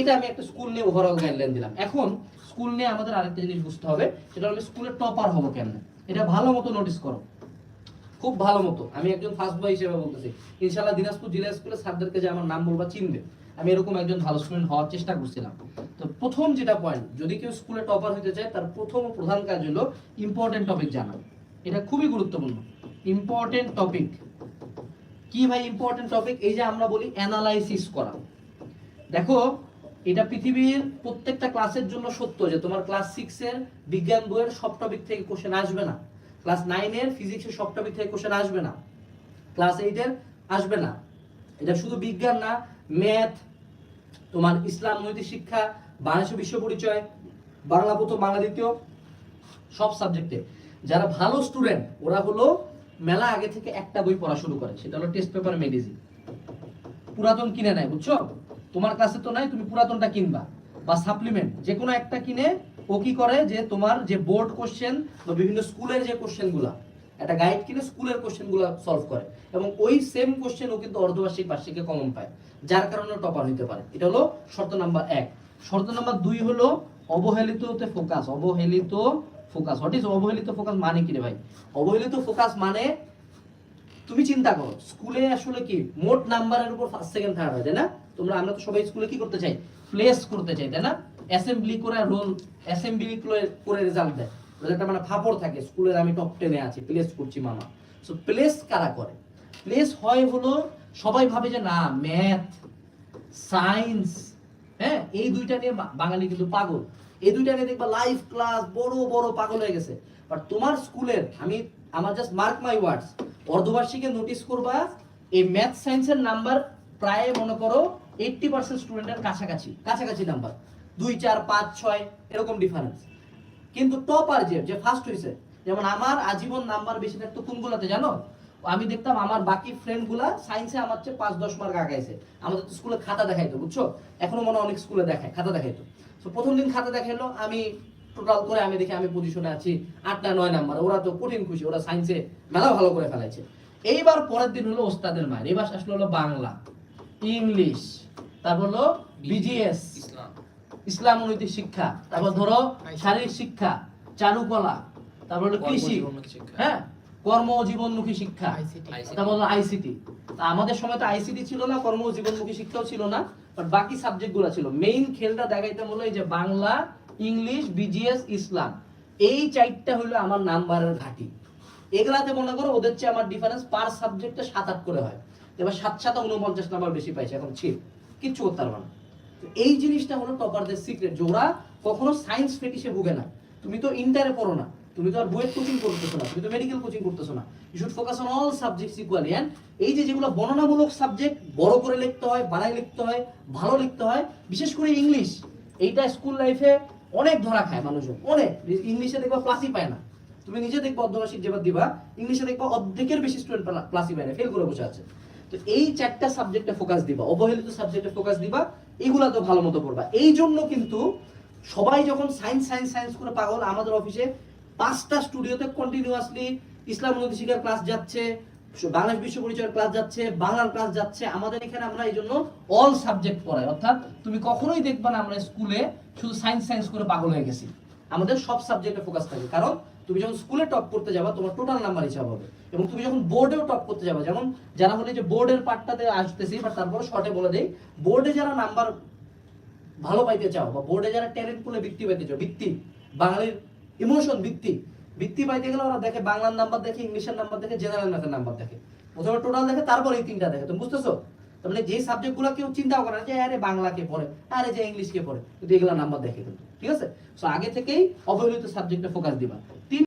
এটা আমি একটা স্কুল নিয়ে ওভারঅল গাইডলাইন দিলাম। এখন স্কুল নিয়ে আমাদের আরেকটা জিনিস বুঝতে হবে, সেটা হলো স্কুলের টপার হব কেমনে? এটা ভালো মতো নোটিস করো। খুব ভালো মতো। আমি একজন ফার্স্ট বয় হিসেবে বলতেছি ইনশাল্লাহ দিনাজপুর জেলা স্কুলে স্যারদেরকে যে আমার নাম বলবা চিনবে। আমি এরকম একজন ভালো স্টুডেন্ট হওয়ার চেষ্টা করছিলাম। তো প্রথম যেটা পয়েন্ট যদি কেউ স্কুলে টপার হতে চায়, তার প্রথম ও প্রধান কাজ হলো ইম্পর্টেন্ট টপিক জানা। এটা খুবই গুরুত্বপূর্ণ। ইম্পর্টেন্ট টপিক কি ভাই ইম্পর্টেন্ট টপিক এই যে আমরা বলি অ্যানালাইসিস করা। দেখো এটা পৃথিবীর প্রত্যেকটা ক্লাসের জন্য সত্য যে তোমার ক্লাস সিক্স এর বিজ্ঞান বইয়ের সব টপিক থেকে কোশ্চেন আসবে না। ক্লাস নাইনের ফিজিক্সের সব টপিক থেকে কোশ্চেন আসবে না। ক্লাস এইটের আসবে না। এটা শুধু বিজ্ঞান না ম্যাথ তোমার ইসলাম নৈতিক শিক্ষা, বাংলাদেশ বিশ্ব পরিচয়, বাংলা, প্রথম বাংলা, দ্বিতীয়, সব সাবজেক্টে যারা ভালো স্টুডেন্ট ওরা হলো মেলা আগে থেকে একটা বই পড়া শুরু করে, সেটা হলো টেস্ট পেপার মেডিসিন পুরাতন কিনে নেয়, বুঝছ? তোমার কাছে তো নাই, তুমি পুরাতনটা কিনবা বা সাপ্লিমেন্ট যে কোনো একটা কিনে ও কি করে যে তোমার যে বোর্ড কোশ্চেন বা বিভিন্ন স্কুলের যে কোশ্চেনগুলা, একটা গাইড কিনে স্কুলের কোশ্চেনগুলা সলভ করে এবং ওই সেম কোশ্চেন ও কিন্তু অর্ধবার্ষিক বার্ষিকে কমন পায়, যার কারণে টপার হইতে পারে। এটা হলো শর্ত নাম্বার এক। শর্ত নাম্বার দুই হলো অবহেলিততে ফোকাস অবহেলিত ফোকাস হোয়াট ইজ অবহেলিত ফোকাস মানে কি রে ভাই? অবহেলিত ফোকাস মানে তুমি চিন্তা করো, স্কুলে আসলে কি, মোট নাম্বারের উপর ফার্স্ট সেকেন্ড থার্ড হয়, তাই না? তোমরা, আমরা তো সবাই স্কুলে কি করতে চাই? প্লেস করতে চাই, তাই না? অ্যাসেম্বলি করে রোল অ্যাসেম্বলি করে রেজাল্ট দেয়। রেজাল্টটা মানে ফাপড় থাকে স্কুলের আমি টপ টেনে আছি প্লেস করছি মামা। সো প্লেস কারা করে? প্লেস হয় হলো, সবাই ভাবে যে না ম্যাথ সায়েন্স হ্যাঁ এই দুইটা নিয়ে বাঙালি কিন্তু পাগল। এই দুইটা নিয়ে দেখবা লাইভ ক্লাস বড় বড় পাগল হয়ে গেছে। বাট তোমার স্কুলের আমি, আমার জাস্ট মার্ক মাই ওয়ার্ডস অর্ধবার্ষিকে নোটিস করবা, এই ম্যাথ সায়েন্সের নাম্বার প্রায় মনে করো এইটটি পার্সেন্ট স্টুডেন্টের কাছাকাছি কাছাকাছি নাম্বার দুই, চার, পাঁচ, ছয়, এরকম ডিফারেন্স কিন্তু টপার যে যে ফার্স্ট হয়েছে যেমন আমার আজীবন নাম্বার বেশি থাকতো কোনগুলোতে জানো? আমি দেখতাম আমার বাকি ফ্রেন্ডগুলা সায়েন্সে আমার চেয়ে পাঁচ, দশ মার্ক আগাইছে। আমাদের তো স্কুলে খাতা দেখাইতো, বুঝছ? এখনও মনে অনেক স্কুলে দেখায়, খাতা দেখাইতো। তো প্রথম দিন খাতা দেখাইলো, আমি টোটাল করে আমি দেখি আমি পজিশনে আছি আট না নয় নাম্বার ওরা তো কঠিন খুশি, ওরা সায়েন্সে মেলা ভালো করে ফেলাইছে। এইবার পরের দিন হলো ওস্তাদের মায়ের, এবার আসলে হলো বাংলা, ইংলিশ। তারপর হলো বিজিএস ইসলাম। নৈতিক শিক্ষা। তারপর ধরো শারীরিক শিক্ষা চারুকলা তারপর হলো কৃষি। হ্যাঁ কর্ম জীবনমুখী শিক্ষা তারপর হলো আইসিটি আমাদের সময় তো আইসিটি ছিল না কর্ম জীবনমুখী শিক্ষাও ছিল না বাট বাকি সাবজেক্টগুলো ছিল। মেইন খেলটা দেখাইতাম হলো এই যে বাংলা ইংলিশ বিজিএস ইসলাম। এই চারটা হলো আমার নাম্বারের ঘাঁটি। এগুলাতে মনে করো ওদের চেয়ে আমার ডিফারেন্স পার সাবজেক্টে সাত আট করে হয়। এবার সাত সাত উনপঞ্চাশ নাম্বার বেশি পাইছে এখন ছিল। কিচ্ছু করতে পারবে না। এই জিনিসটা হলো টপারদের সিক্রেট যে ওরা কখনো সায়েন্স ফেটিসে ভুগে না। তুমি তো ইন্টারে পড়ো না। তুমি তো আর বইয়ের কোচিং করতেছো না। তুমি তো মেডিকেল কোচিং করতেছো না। You should focus on all subjects equally and এই যে যেগুলো বর্ণনামূলক সাবজেক্ট বড় করে লিখতে হয় বানাই লিখতে হয়, ভালো লিখতে হয়, বিশেষ করে ইংলিশ, এইটা স্কুল লাইফে অনেক ধরা খায় মানুষজন। অনেক। ইংলিশে দেখবা প্লাসই পায় না। তুমি নিজে দেখবা অর্ধবার্ষিক যেবার দিবা, ইংলিশে দেখবা অর্ধেকের বেশি স্টুডেন্ট প্লাসই পায় না। ফেল করে বসে আছে। তো এই চারটা সাবজেক্টে ফোকাস দিবা, অবহেলিত সাবজেক্টে ফোকাস দিবা, এগুলা তো ভালো মতো পড়বা। এই জন্য কিন্তু সবাই যখন সায়েন্স সায়েন্স সায়েন্স করে পাগল, আমাদের অফিসে পাঁচটা স্টুডিওতে কন্টিনিউয়াসলি ইসলাম নদী শিকার ক্লাস যাচ্ছে, বাংলাদেশ বিশ্ব পরিচয়ের ক্লাস যাচ্ছে, বাংলার ক্লাস যাচ্ছে। আমাদের এখানে আমরা এই জন্য অল সাবজেক্ট পড়াই। অর্থাৎ তুমি কখনোই দেখবা না আমরা স্কুলে শুধু সায়েন্স সায়েন্স করে পাগল হয়ে গেছি। আমাদের সব সাবজেক্টে ফোকাস থাকে কারণ তুমি যখন স্কুলে টপ করতে যাবা, তোমার টোটাল নাম্বার হিসাব হবে। এবং তুমি যখন বোর্ডেও টপ করতে যাবা, যেমন যারা হলে যে বোর্ডের পার্টটাতে আসতেছি বাট তারপর শর্টে বলে দেই বোর্ডে যারা নাম্বার ভালো পাইতে চাও, বা বোর্ডে যারা ট্যালেন্ট পুলে বৃত্তি পাইতে চাও, বৃত্তি, বাঙালির ইমোশন বৃত্তি বৃত্তি পাইতে গেলে ওরা দেখে বাংলার নাম্বার দেখে ইংলিশের নাম্বার দেখে জেনারেল ম্যাথের নাম্বার দেখে। প্রথমে টোটাল দেখে, তারপর এই তিনটা দেখে। তুমি বুঝতেছো? তার মানে যে সাবজেক্টগুলো কেউ চিন্তাও করে না, যে আরে বাংলা কে পড়ে, আরে যে ইংলিশ কে পড়ে, কিন্তু এগুলো নাম্বার দেখে কিন্তু ঠিক আছে? সো আগে থেকেই অবহেলিত সাবজেক্টে ফোকাস দিবা। তিন